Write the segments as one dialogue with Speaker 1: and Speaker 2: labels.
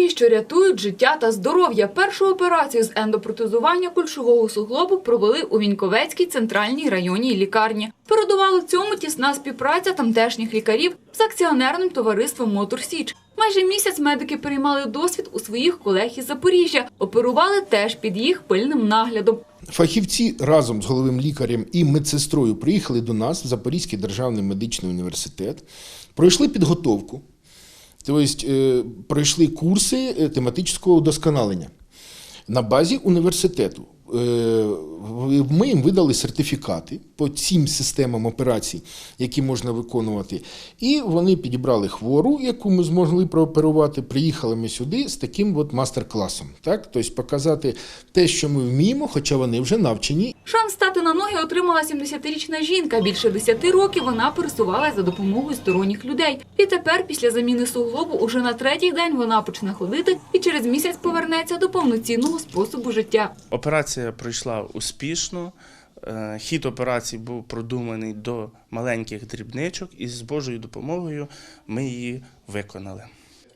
Speaker 1: операції, що рятують життя та здоров'я. Першу операцію з ендопротезування кульшового суглобу провели у Віньковецькій центральній районній лікарні. Передувала цьому тісна співпраця тамтешніх лікарів з акціонерним товариством Мотор Січ. Майже місяць медики переймали досвід у своїх колег із Запоріжжя. Оперували теж під їх пильним наглядом.
Speaker 2: Фахівці разом з головним лікарем і медсестрою приїхали до нас в Запорізький державний медичний університет, пройшли підготовку, тобто е, пройшли курси е, тематичного удосконалення на базі університету. Ми їм видали сертифікати по цим системам операцій, які можна виконувати. І вони підібрали хвору, яку ми змогли прооперувати. Приїхали ми сюди з таким от мастер-класом. Так? Тобто показати те, що ми вміємо, хоча вони вже навчені
Speaker 1: Шанс стати на ноги отримала 70-річна жінка. Більше 10 років вона пересувалася за допомогою сторонніх людей. І тепер, після заміни суглобу, уже на третій день вона почне ходити і через місяць повернеться до повноцінного способу життя.
Speaker 3: Операція пройшла успішно. Е, Хід операції був продуманий до маленьких дрібничок, і з Божою допомогою ми її виконали.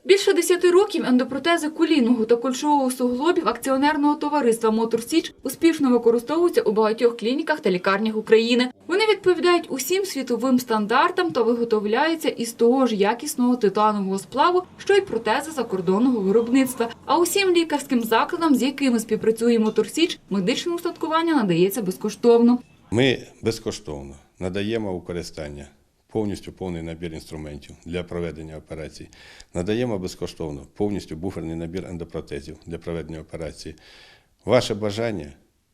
Speaker 1: Більше 10 років ендопротези колінного та кульшового суглобів акціонерного товариства Моторсіч успішно використовуються у багатьох клініках та лікарнях України. Вони відповідають усім світовим стандартам та виготовляються із того ж якісного титанового сплаву, що й протези закордонного виробництва. А усім лікарським закладам, з якими співпрацює «Мотор Січ», медичне устаткування надається безкоштовно.
Speaker 4: Ми безкоштовно надаємо у користання повністю повний набір інструментів для проведення операцій. Надаємо безкоштовно повністю буферний набір ендопротезів для проведення операції. Ваше бажання,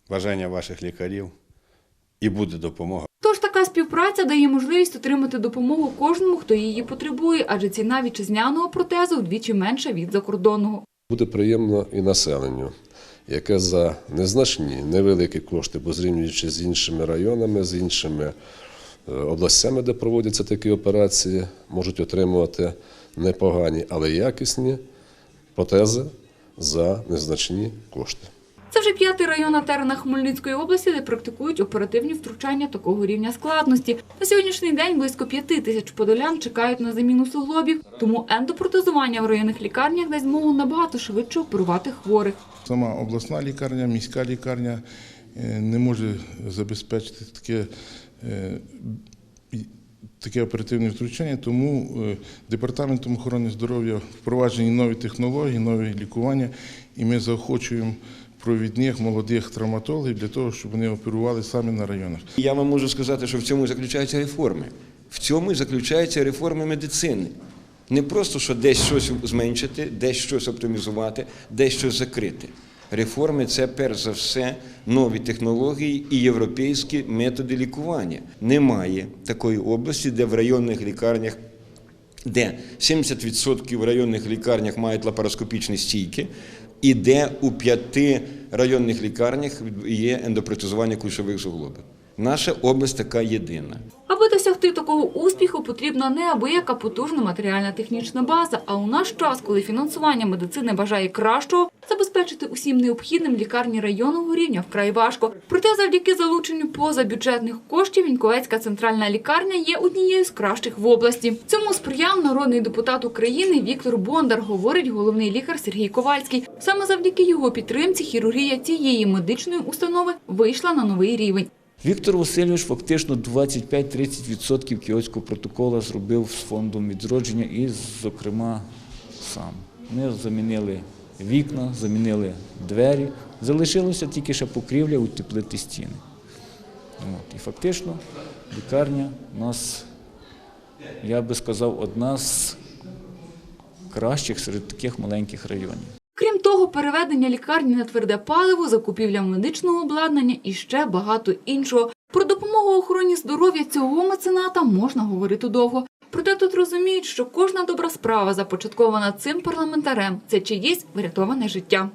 Speaker 4: бажання ваших лікарів і буде допомога.
Speaker 1: Тож така співпраця дає можливість отримати допомогу кожному, хто її потребує, адже ціна вітчизняного протезу вдвічі менша від закордонного.
Speaker 5: Буде приємно і населенню, яке за незначні, невеликі кошти, бо зрівнюючи з іншими районами, з іншими е, областями, де проводяться такі операції, можуть отримувати непогані, але якісні протези за незначні кошти.
Speaker 1: Це вже п'ятий район на теренах Хмельницької області, де практикують оперативні втручання такого рівня складності. На сьогоднішній день близько п'яти тисяч подолян чекають на заміну суглобів, тому ендопротезування в районних лікарнях дасть змогу набагато швидше оперувати хворих.
Speaker 6: Сама обласна лікарня, міська лікарня е, не може забезпечити таке, е, таке оперативне втручання, тому е, департаментом охорони здоров'я впроваджені нові технології, нові лікування, і ми заохочуємо провідних молодих травматологів для того, щоб вони оперували саме на районах.
Speaker 7: Я вам можу сказати, що в цьому заключаються реформи. В цьому заключаються реформи медицини. Не просто, що десь щось зменшити, десь щось оптимізувати, десь щось закрити. Реформи це перш за все нові технології і європейські методи лікування. Немає такої області, де в районних лікарнях де 70% в районних лікарнях мають лапароскопічні стійки, і де у п'яти районних лікарнях є ендопротезування кульшових суглобів. Наша область така єдина.
Speaker 1: Досягти такого успіху, потрібна неабияка потужна матеріальна технічна база. А у наш час, коли фінансування медицини бажає кращого, забезпечити усім необхідним лікарні районного рівня вкрай важко. Проте, завдяки залученню позабюджетних коштів, Віньковецька центральна лікарня є однією з кращих в області. Цьому сприяв народний депутат України Віктор Бондар, говорить головний лікар Сергій Ковальський. Саме завдяки його підтримці хірургія цієї медичної установи вийшла на новий рівень.
Speaker 8: Віктор Васильович фактично 25-30% кіотського протоколу зробив з фондом відродження і, зокрема, сам. Ми замінили вікна, замінили двері. Залишилося тільки ще покрівля, утеплити стіни. От. І фактично лікарня у нас, я би сказав, одна з кращих серед таких маленьких районів.
Speaker 1: Того, переведення лікарні на тверде паливо, закупівля медичного обладнання і ще багато іншого. Про допомогу охороні здоров'я цього мецената можна говорити довго. Проте тут розуміють, що кожна добра справа, започаткована цим парламентарем, це чиєсь врятоване життя.